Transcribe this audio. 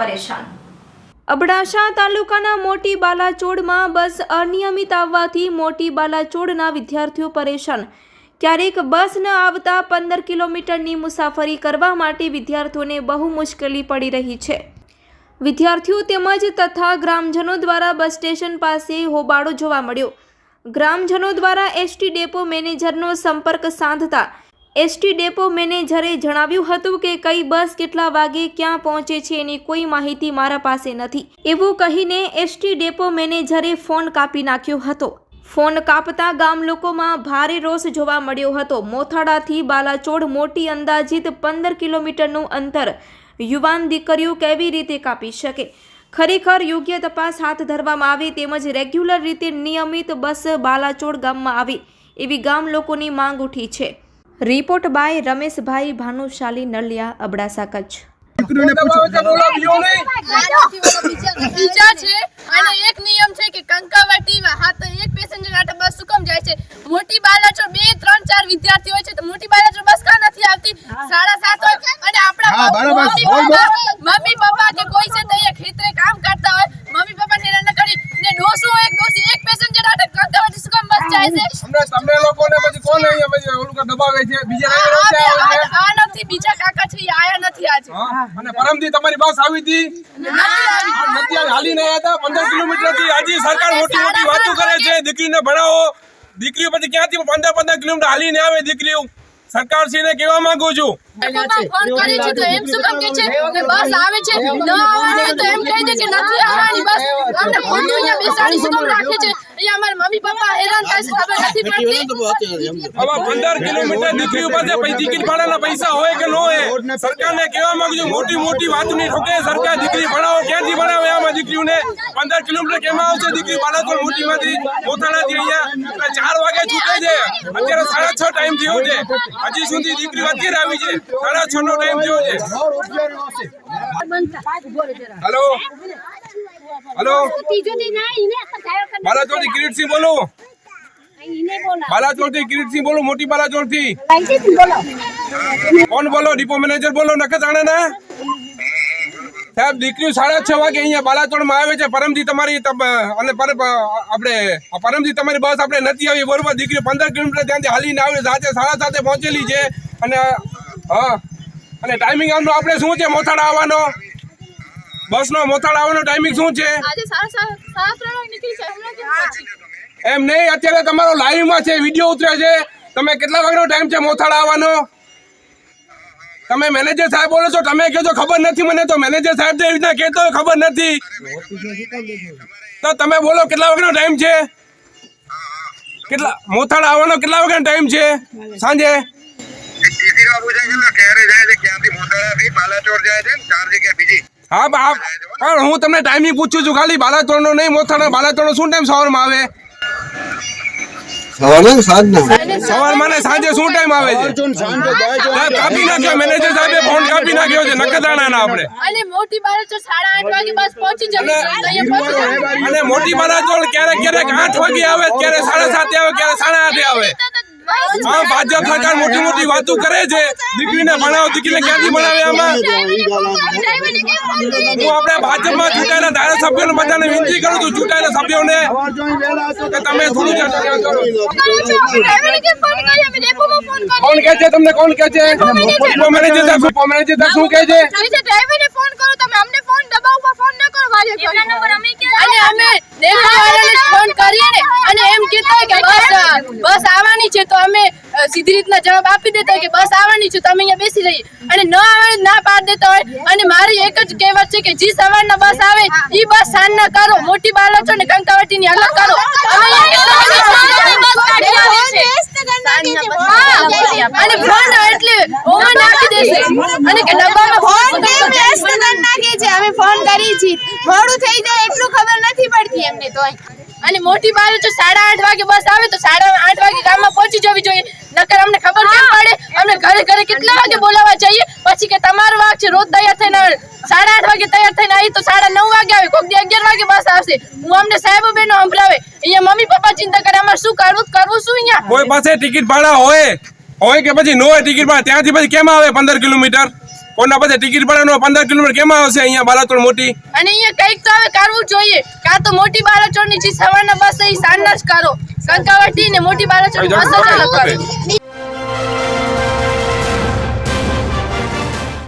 પરેશાન. અબડાસા તાલુકાના મોટી બાલાચોડમાં બસ અનિયમિત આવવાથી મોટી બાલાચોડના વિદ્યાર્થીઓ પરેશાન. ક્યારેક બસ ન આવતા પંદર કિલોમીટરની મુસાફરી કરવા માટે વિદ્યાર્થીઓને બહુ મુશ્કેલી પડી રહી છે. વિદ્યાર્થીઓ તેમજ તથા ગ્રામજનો દ્વારા બસ સ્ટેશન પાસે હોબાળો જોવા મળ્યો. ગ્રામજનો દ્વારા એસટી ડેપો મેનેજરનો સંપર્ક સાધતા એસટી ડેપો મેનેજરે જણાવ્યું હતું કે કઈ બસ કેટલા વાગે ક્યાં પહોંચે છે એની કોઈ માહિતી મારા પાસે નથી. એવું કહીને એસટી ડેપો મેનેજરે ફોન કાપી નાખ્યો હતો. ફોન કાપતા ગામ લોકોમાં ભારે રોષ જોવા મળ્યો હતો. મોથાળાથી બાલાચોડ મોટી અંદાજિત પંદર કિલોમીટરનું અંતર યુવાન દીકરીઓ કેવી રીતે કાપી શકે? ખરેખર યોગ્ય તપાસ હાથ ધરવામાં આવે તેમજ રેગ્યુલર રીતે નિયમિત બસ બાલાચોડ ગામમાં આવે એવી ગામ લોકોની માંગ ઉઠી છે. Report by Rameshbhai Bhanushali Naliya Abdasa Kutch. બીજા છે. અને એક નિયમ છે કે કંકાવટી હાથ એક પેસેન્જર માટે બસ સુકમ જાય છે. મોટી બાલાચોર બે ત્રણ ચાર વિદ્યાર્થી હોય છે તો મોટી બાલાચોર બસ કા નથી આવતી? સાડા સાત હોય. અને આપણા. મમ્મી પપ્પા કે કોઈ છે તો અહીંયા ખેતરે કામ કરતા હોય મમ્મી પપ્પા ને રન કરી ને ડોસું હોય ડોસી એક પેસેન્જર માટે કંકાવટી સુકમ બસ જાય છે અમને તમને લોકોને પછી કોણ અહીંયા પછી ઓલું કે દબાવે છે? બીજા આ- કઈ રસ્તે આવે છે આ- આ નથી બીજા કાકા છે આયા નથી આજે. અને પરમથી તમારી બસ આવી હતી? નથી આવી. આ નથી આવી, હાલીને આવ્યા હતા પંદર કિલોમીટરથી હજી સરકાર મોટી મોટી વાતો કરે છે દીકરીને ભણાવો. દીકરીઓ પછી ક્યાંથી પંદર પંદર કિલોમીટર હાલીને આવે દીકરીઓ? સરકાર શ્રીને કહેવા માંગુ છું. ફોન કરે છે તો એમ શું કે છે? કે બસ આવે છે ન આવવાની તો એમ કહી દે કે નથી આવવાની બસ. અમને ખોટું અહીંયા બેસાડી શું રાખે છે. અહીંયા અમારા મમ્મી પપ્પા હેરાન થાય છે ખબર નથી પડતી. હવે પંદર કિલોમીટર દીકરીઓ પાસે પૈ- ટિકિટ ભાડાના પૈસા હોય કે ન હોય સરકારને કહેવા માંગુ છું મોટી મોટી વાત નહીં ઠોકે સરકાર દીકરી ભણાવો ક્યાંથી ભણાવે આમાં દીકરીઓને? પંદર કિલોમીટર કેમાં આવશે દીકરી? બાળકો મોટીમાંથી મોથાણાથી અહીંયા ચાર વાગે છૂટે છે. અત્યારે સાડા છ ટાઈમ થયો છે. હજી સુધી દીકરી અત્યારે આવી છે. સાડા છ નો ટાઈમ થયો છે. Hello hello? બાલાચોરથી કિરીટસિંહ બોલું. બાલાચોરથી કિરીટસિંહ બોલું, મોટી બાલાચોરથી કોણ બોલો? ડિપો મેનેજર બોલો, નખત્રાણા ના? સાહેબ, દીકરીઓ સાડા છ વાગે અહીંયા બાલાચોડમાં આવે છે. પરમથી તમારી તમ- અને આપણે પરમથી તમારી બસ આપણે નથી આવી. બરોબર દીકરી પંદર કિલોમીટર ત્યાંથી હાલીને આવે સાથે સાડા સાતે પહોંચેલી છે. અને, હા. અને ટાઈમિંગ આમનો આપણે શું છે? મોથાડા આવવાનો? બસનો મોથાડા આવવાનો ટાઈમિંગ શું છે? એમ નહીં અત્યારે તમારો લાઈવમાં છે વીડિયો ઉતરે છે. તમે કેટલા વાગ્યાનો ટાઈમ છે મોથાડા આવવાનો? તમે મેનેજર સાહેબ બોલો છો તમે કહેજો ખબર નથી મને તો મેનેજર સાહેબ જે રીતના કહેતો હોય ખબર નથી. તો તમે બોલો કેટલા વાગ્યાનો ટાઈમ છે? કેટલા મોથાડા આવવાનો કેટલા વાગ્યાનો ટાઈમ છે? સાંજે? જાય છે ક્યાંથી મોટાડાથી બાલાચોર જાય છે ને ચાર જગ્યા બીજી. હા પણ હું તમને ટાઈમિંગ પૂછું છું ખાલી બાલાતોડનો નહીં મોથાડા બાલાતોડનો શું ટાઈમ સવારમાં આવે? સવારના સવારમાં ને સાંજે શું ટાઈમ આવે છે? કાપી નાખ્યો મેનેજર સાહેબે ફોન કાપી નાખ્યો છે નખત્રાણાના આપણે. અને મોટી બાળક સાડા આઠ વાગે બસ પહોંચી અને મોટી ક્યારેક ક્યારેક આઠ વાગે આવે ક્યારેક સાડા સાતે આવે ક્યારેક સાડા આઠે આવે. હા ભાજપ સરકાર મોટી મોટી વાતો કરે છે. દીકરીને ભણાવો દીકરીને ક્યાંથી ભણાવે આમાં? હું આપણે ભાજપમાં ચૂંટાયેલા ધારાસભ્યોને બધાને વિનંતી કરું છું ચૂંટાયેલા સભ્યોને કે તમે થોડું કોણ કહે છે તમને કોણ કે છે? મેનેજર સાહેબ ડિપો મેનેજર સાહેબ શું કહે છે? ડ્રાઈવરને ફોન કરો તમે અમને ફોન દબાવ ફોન ન કરો. અને અમે ડ્રાઈવરવાળાને ફોન કરીએ ને. અને એમ કહેતા કે બસ બસ આવવાની છે તો અમે સીધી રીતના જવાબ આપી દેતા કે બસ આવવાની છે તો અમે અહીંયા બેસી રહીએ. અને ન આવવાની ના પાડ દેતા હોય. અને મારી એક જ કહેવત છે કે જી સવારના બસ આવે એ બસ સાંજના કરો. મોટી બાળકો ને કંકાવટીની અલગ કરો. અને ફોન એટલે ઓમાં નાખી દેશે. અને કે ડબ્બામાં ફોન કેમ વ્યસ્ત કરી નાખે છે? અમે ફોન કરી છીએ. મોડું થઈ જાય એટલું અને મોટી બાર જો સાડા આઠ વાગે બસ આવે તો સાડા આઠ વાગે ગામમાં પહોંચી જવી જોઈએ. નકર અમને ખબર કેમ પડે? અમને ઘરે ઘરે કેટલા વાગે બોલાવવા જઈએ? પછી કે તમારો વાગ છે, રોજ તૈયાર થઈને. સાડા આઠ વાગે તૈયાર થઈને આવી તો સાડા નવ વાગે આવે. કોઈક દી અગિયાર વાગે બસ આવશે. હું અમને સાહેબ બેનો સંભળાવે. અહીંયા મમ્મી પપ્પા ચિંતા કરે, અમારે શું કરવું? કરવું શું અહીંયા? કોઈ પાસે ટિકિટ ભાડા હોય? હોય કે પછી નો હોય ટિકિટ ભાડા? ત્યાંથી પછી કેમ આવે પંદર કિલોમીટર? કોના પાસે ટિકિટ ભાડાનો પંદર કિલોમીટર કેમ આવશે અહીંયા બાલાતોડ મોટી? અને અહીંયા કંઈક તો હવે કરવું જોઈએ. કાં તો મોટી બાલાચોરની જે સવારના બસ છે એ સાંજના જ કરો. કંકાવટી ને મોટી બાલાચોરની બસ જ કરો